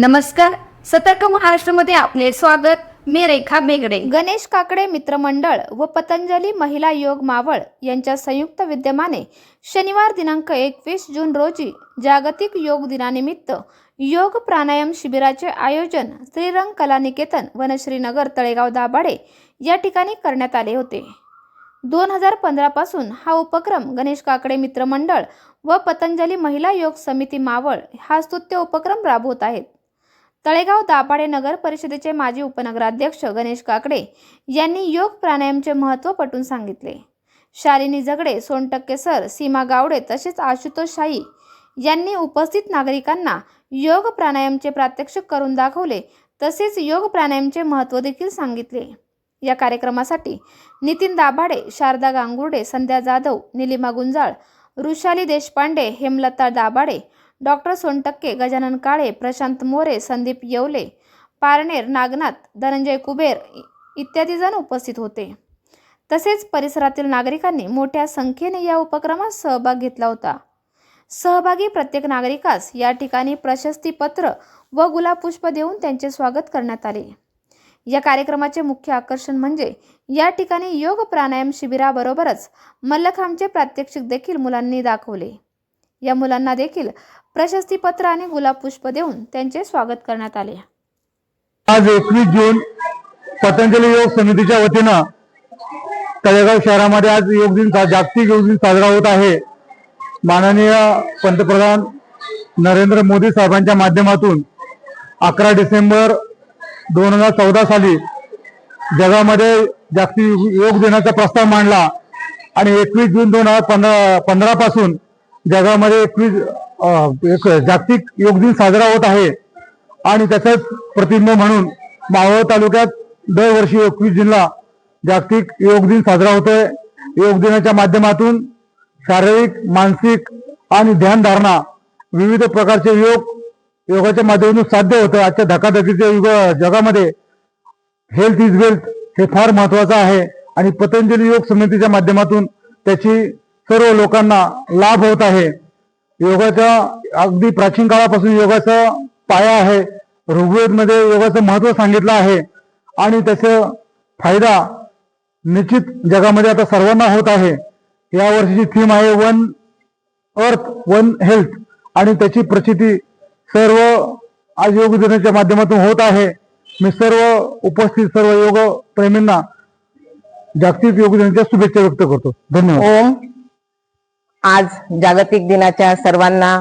नमस्कार सतर्क महाराष्ट्रामध्ये आपले स्वागत. मी रेखा बेगडे. गणेश काकडे मित्रमंडळ व पतंजली महिला योग मावळ यांच्या संयुक्त विद्यमाने शनिवार दिनांक एकवीस जून रोजी जागतिक योग दिनानिमित्त योग प्राणायाम शिबिराचे आयोजन श्रीरंग कलानिकेतन वनश्रीनगर तळेगाव दाभाडे या ठिकाणी करण्यात आले होते. दोन हजार पंधरापासून हा उपक्रम गणेश काकडे मित्रमंडळ व पतंजली महिला योग समिती मावळ हा स्तुत्य उपक्रम राबवत आहेत. तळेगाव दाभाडे नगर परिषदेचे माजी उपनगराध्यक्ष गणेश काकडे यांनी योग प्राणायामचे महत्त्व पटवून सांगितले. शालिनी झगडे सोनटक्के सर सीमा गावडे तसेच आशुतोष शाही यांनी उपस्थित नागरिकांना योग प्राणायामचे प्रात्यक्षिक करून दाखवले तसेच योग प्राणायामचे महत्त्व देखील सांगितले. या कार्यक्रमासाठी नितीन दाभाडे शारदा गांगुर्डे संध्या जाधव निलिमा गुंजाळ ऋषाली देशपांडे हेमलता दाभाडे डॉक्टर सोनटक्के गजानन काळे प्रशांत मोरे संदीप येवले पारनेर नागनाथ धनंजय कुबेर इत्यादी जण उपस्थित होते. तसेच परिसरातील नागरिकांनी मोठ्या संख्येने या उपक्रमात सहभाग घेतला होता. सहभागी प्रत्येक नागरिकास या ठिकाणी प्रशस्तीपत्र व गुलाबपुष्प देऊन त्यांचे स्वागत करण्यात आले. या कार्यक्रमाचे मुख्य आकर्षण म्हणजे या ठिकाणी योग प्राणायाम शिबिराबरोबरच मल्लखांबचे प्रात्यक्षिक देखील मुलांनी दाखवले. या मुलांना देखील प्रशस्तीपत्र आणि गुलाबपुष्प देऊन त्यांचे स्वागत करण्यात आले. आज एकवीस जून पतंजली योग समितीच्या वतीनं तळेगाव शहरामध्ये आज योग दिन सा- जागतिक योग दिन साजरा होत आहे. माननीय पंतप्रधान नरेंद्र मोदी साहेबांच्या माध्यमातून अकरा डिसेंबर दोन हजार चौदा साली जगामध्ये जागतिक योग दिनाचा प्रस्ताव मांडला आणि एकवीस जून दोन हजार पंधरा पंधरा पासून जगामध्ये एकवीस एक जागतिक योग दिन साजरा होत आहे. आणि त्याचाच प्रतिबिंब म्हणून मावळ तालुक्यात दरवर्षी एकवीस जूनला जागतिक योग दिन साजरा होतोय. योग दिनाच्या माध्यमातून शारीरिक मानसिक आणि ध्यानधारणा विविध प्रकारचे योग योगाच्या माध्यमातून साध्य होतं आजच्या धकाधकीच्या युग जगामध्ये हेल्थ इज वेल्थ हे फार महत्वाचं आहे. आणि पतंजली योग समितीच्या माध्यमातून त्याची सर्व लोकांना लाभ होत आहे. योगाच्या अगदी प्राचीन काळापासून योगाचा पाया आहे. ऋग्वेदमध्ये योगाचं महत्त्व सांगितलं आहे. आणि त्याचा फायदा निश्चित जगामध्ये आता सर्वांना होत आहे. या वर्षीची थीम आहे वन अर्थ वन हेल्थ आणि त्याची प्रचिती सर्व आज योग दिनाच्या माध्यमातून होत आहे. मी सर्व उपस्थित सर्व योग प्रेमींना जागतिक योग दिनाच्या शुभेच्छा व्यक्त करतो. धन्यवाद. आज जागतिक दिनाच्या सर्वांना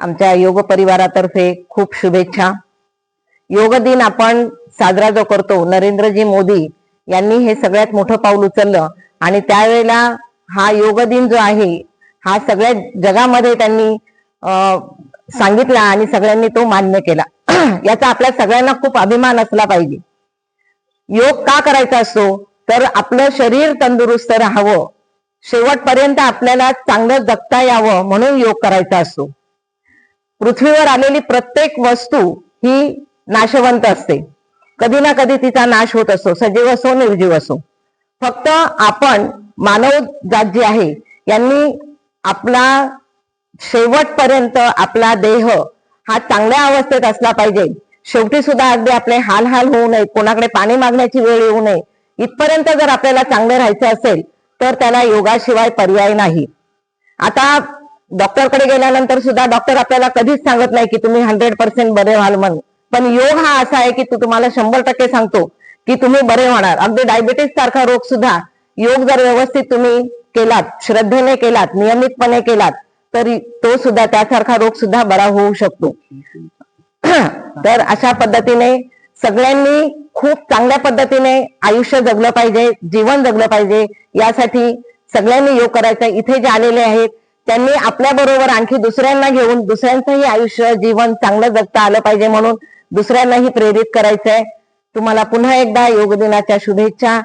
आमच्या योग परिवारातर्फे खूप शुभेच्छा. योग दिन आपण साजरा जो करतो नरेंद्रजी मोदी यांनी हे सगळ्यात मोठं पाऊल उचललं आणि त्यावेळेला हा योग दिन जो आहे हा सगळ्या जगामध्ये त्यांनी सांगितला आणि सगळ्यांनी तो मान्य केला. याचा आपल्या सगळ्यांना खूप अभिमान असला पाहिजे. योग का करायचा असतो तर आपलं शरीर तंदुरुस्त राहावं. शेवटपर्यंत आपल्याला चांगलं जगता यावं म्हणून योग करायचा असतो. पृथ्वीवर आलेली प्रत्येक वस्तू ही नाशवंत असते. कधी ना कधी तिचा नाश होत असतो. सजीव असो निर्जीव असो. फक्त आपण मानव जात जी आहे यांनी आपला शेवटपर्यंत आपला देह हा चांगल्या अवस्थेत असला पाहिजे. शेवटी सुद्धा अगदी आपले हाल हाल होऊ नये कोणाकडे पाणी मागण्याची वेळ येऊ नये. इथपर्यंत जर आपल्याला चांगले राहायचे असेल तर त्याला योगाशिवाय पर्याय नाही. आता डॉक्टरकडे गेल्यानंतर सुद्धा डॉक्टर आपल्याला कधीच सांगत नाही की तुम्ही हंड्रेड पर्सेंट बरे व्हाल म्हणून पण योग हा असा आहे की तो तुम्हाला शंभर टक्के सांगतो की तुम्ही बरे होणार. अगदी डायबिटीस सारखा रोग सुद्धा योग जर व्यवस्थित तुम्ही केलात श्रद्धेने केलात नियमितपणे केलात तर तो सुद्धा त्यासारखा रोग सुद्धा बरा होऊ शकतो. तर अशा पद्धतीने सगळ्यांनी खूप चांगल्या पद्धतीने आयुष्य जगलं पाहिजे जीवन जगलं पाहिजे. यासाठी सगळ्यांनी योग करायचा. इथे जे आलेले आहेत त्यांनी आपल्या बरोबर आणखी दुसऱ्यांना घेऊन दुसऱ्यांचंही आयुष्य जीवन चांगलं जगता आलं पाहिजे म्हणून दुसऱ्यांनाही प्रेरित करायचंय. तुम्हाला पुन्हा एकदा योग दिनाच्या शुभेच्छा.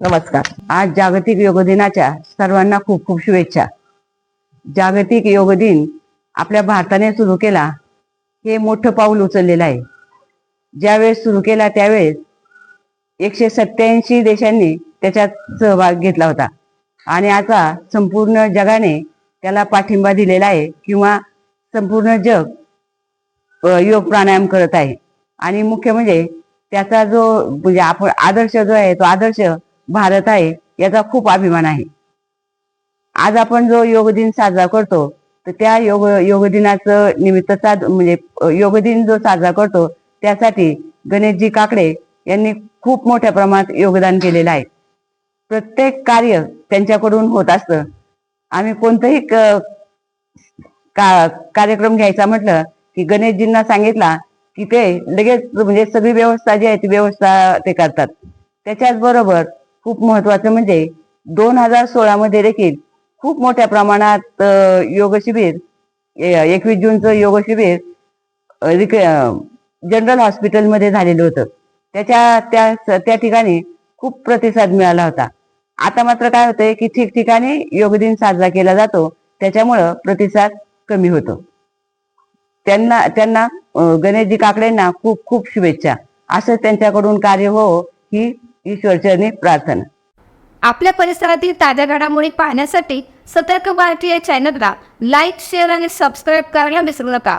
नमस्कार. आज जागतिक योग दिनाच्या सर्वांना खूप खूप शुभेच्छा. जागतिक योग दिन आपल्या भारताने सुरू केला हे मोठं पाऊल उचललेलं आहे. ज्यावेळेस सुरू केला त्यावेळेस एकशे सत्याऐंशी देशांनी त्याच्यात सहभाग घेतला होता. आणि आता संपूर्ण जगाने त्याला पाठिंबा दिलेला आहे किंवा संपूर्ण जग योग प्राणायाम करत आहे. आणि मुख्य म्हणजे त्याचा जो म्हणजे आपण आदर्श जो आहे तो आदर्श भारत आहे याचा खूप अभिमान आहे. आज आपण जो योग दिन साजरा करतो तर त्या योग योग दिनाचं निमित्त साध म्हणजे योग दिन जो साजरा करतो त्यासाठी गणेशजी काकडे यांनी खूप मोठ्या प्रमाणात योगदान केलेलं आहे. प्रत्येक कार्य त्यांच्याकडून होत असतं. आम्ही कोणतंही क- का कार्यक्रम घ्यायचा म्हटलं की गणेशजींना सांगितला की ते लगेच म्हणजे सगळी व्यवस्था जी आहे ती व्यवस्था ते करतात. त्याच्याच बरोबर खूप महत्वाचं म्हणजे दोन हजार सोळा मध्ये देखील खूप मोठ्या प्रमाणात योगशिबीर योग शिबिर एकवीस जूनचं योग शिबिर जनरल हॉस्पिटलमध्ये झालेलं होतं. त्याच्या त्या त्या ठिकाणी खूप प्रतिसाद मिळाला होता. आता मात्र काय होतंय की ठिकठिकाणी योग दिन साजरा केला जातो. त्याच्यामुळं प्रतिसाद कमी होतो. त्यांना त्यांना गणेशजी काकडेंना खूप खूप शुभेच्छा. असं त्यांच्याकडून कार्य हो ही ईश्वरचरणी प्रार्थना. आपल्या परिसरातील ताज्या घडामोडी पाहण्यासाठी सतर्क भारतीय चॅनलला लाईक शेअर आणि सबस्क्राईब करायला विसरू नका.